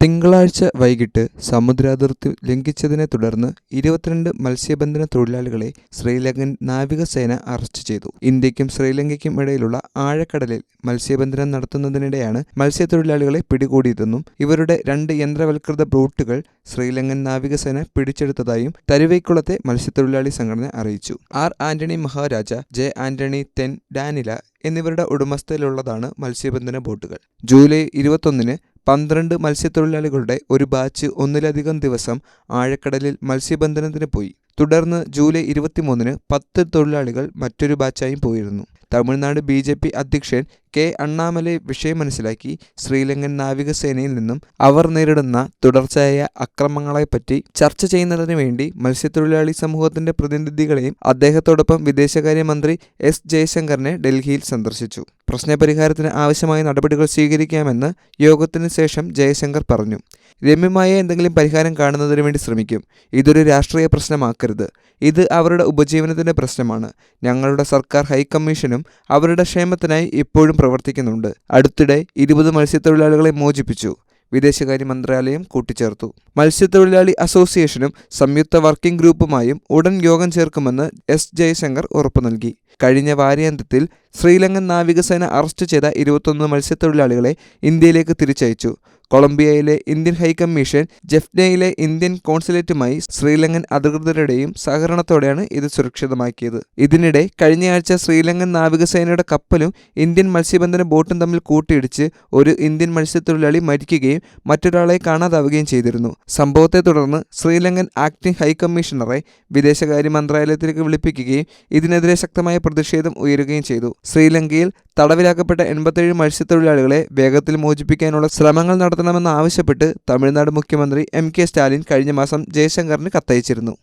തിങ്കളാഴ്ച വൈകിട്ട് സമുദ്രാതിർത്തി ലംഘിച്ചതിനെ തുടർന്ന് ഇരുപത്തിരണ്ട് മത്സ്യബന്ധന തൊഴിലാളികളെ ശ്രീലങ്കൻ നാവികസേന അറസ്റ്റ് ചെയ്തു. ഇന്ത്യക്കും ശ്രീലങ്കയ്ക്കും ഇടയിലുള്ള ആഴക്കടലിൽ മത്സ്യബന്ധനം നടത്തുന്നതിനിടെയാണ് മത്സ്യത്തൊഴിലാളികളെ പിടികൂടിയതെന്നും ഇവരുടെ രണ്ട് യന്ത്രവൽകൃത ബോട്ടുകൾ ശ്രീലങ്കൻ നാവികസേന പിടിച്ചെടുത്തതായും തരുവൈക്കുളത്തെ മത്സ്യത്തൊഴിലാളി സംഘടന അറിയിച്ചു. R. Antony Maharaja J. Antony Then Danila എന്നിവരുടെ ഉടമസ്ഥയിലുള്ളതാണ് മത്സ്യബന്ധന ബോട്ടുകൾ. ജൂലൈ ഇരുപത്തൊന്നിന് പന്ത്രണ്ട് മത്സ്യത്തൊഴിലാളികളുടെ ഒരു ബാച്ച് ഒന്നിലധികം ദിവസം ആഴക്കടലിൽ മത്സ്യബന്ധനത്തിന് പോയി. തുടർന്ന് ജൂലൈ ഇരുപത്തിമൂന്നിന് പത്ത് തൊഴിലാളികൾ മറ്റൊരു ബാച്ചായും പോയിരുന്നു. തമിഴ്നാട് ബി ജെ പി അധ്യക്ഷൻ കെ അണ്ണാമലൈ വിഷയം മനസ്സിലാക്കി ശ്രീലങ്കൻ നാവികസേനയിൽ നിന്നും അവർ നേരിടുന്ന തുടർച്ചയായ അക്രമങ്ങളെപ്പറ്റി ചർച്ച ചെയ്യുന്നതിന് വേണ്ടി മത്സ്യത്തൊഴിലാളി സമൂഹത്തിന്റെ പ്രതിനിധികളെയും അദ്ദേഹത്തോടൊപ്പം വിദേശകാര്യമന്ത്രി എസ് ജയശങ്കറിനെ ഡൽഹിയിൽ സന്ദർശിച്ചു. പ്രശ്നപരിഹാരത്തിന് ആവശ്യമായ നടപടികൾ സ്വീകരിക്കാമെന്ന് യോഗത്തിന് ശേഷം ജയശങ്കർ പറഞ്ഞു. രമ്യമായ എന്തെങ്കിലും പരിഹാരം കാണുന്നതിന് വേണ്ടി ശ്രമിക്കും. ഇതൊരു രാഷ്ട്രീയ പ്രശ്നമാക്കരുത്. ഇത് അവരുടെ ഉപജീവനത്തിന്റെ പ്രശ്നമാണ്. ഞങ്ങളുടെ സർക്കാർ ഹൈക്കമ്മീഷനും അവരുടെ ക്ഷേമത്തിനായി ഇപ്പോഴും പ്രവർത്തിക്കുന്നുണ്ട്. അടുത്തിടെ ഇരുപത് മത്സ്യത്തൊഴിലാളികളെ മോചിപ്പിച്ചു. വിദേശകാര്യ മന്ത്രാലയം കൂട്ടിച്ചേർത്തു. മത്സ്യത്തൊഴിലാളി അസോസിയേഷനും സംയുക്ത വർക്കിംഗ് ഗ്രൂപ്പുമായും ഉടൻ യോഗം ചേർക്കുമെന്ന് എസ് ജയശങ്കർ ഉറപ്പു നൽകി. കഴിഞ്ഞ വാര്യാന്ത്യത്തിൽ ശ്രീലങ്കൻ നാവികസേന അറസ്റ്റ് ചെയ്ത ഇരുപത്തൊന്ന് മത്സ്യത്തൊഴിലാളികളെ ഇന്ത്യയിലേക്ക് തിരിച്ചയച്ചു. കൊളംബിയയിലെ ഇന്ത്യൻ ഹൈക്കമ്മീഷൻ ജെഫ്നയിലെ ഇന്ത്യൻ കോൺസുലേറ്റുമായി ശ്രീലങ്കൻ അധികൃതരുടെയും സഹകരണത്തോടെയാണ് ഇത് സുരക്ഷിതമാക്കിയത്. ഇതിനിടെ കഴിഞ്ഞയാഴ്ച ശ്രീലങ്കൻ നാവികസേനയുടെ കപ്പലും ഇന്ത്യൻ മത്സ്യബന്ധന ബോട്ടും തമ്മിൽ കൂട്ടിയിടിച്ച് ഒരു ഇന്ത്യൻ മത്സ്യത്തൊഴിലാളി മരിക്കുകയും മറ്റൊരാളെ കാണാതാവുകയും ചെയ്തിരുന്നു. സംഭവത്തെ തുടർന്ന് ശ്രീലങ്കൻ ആക്ടിംഗ് ഹൈക്കമ്മീഷണറെ വിദേശകാര്യ മന്ത്രാലയത്തിലേക്ക് വിളിപ്പിക്കുകയും ഇതിനെതിരെ ശക്തമായ പ്രതിഷേധം ഉയരുകയും ചെയ്തു. ശ്രീലങ്കയിൽ തടവിലാക്കപ്പെട്ട എൺപത്തേഴ് മത്സ്യത്തൊഴിലാളികളെ വേഗത്തിൽ മോചിപ്പിക്കാനുള്ള ശ്രമങ്ങൾ നടത്തണമെന്ന് ആവശ്യപ്പെട്ട് തമിഴ്നാട് മുഖ്യമന്ത്രി എം കെ സ്റ്റാലിൻ കഴിഞ്ഞ മാസം ജയശങ്കറിന് കത്തയച്ചിരുന്നു.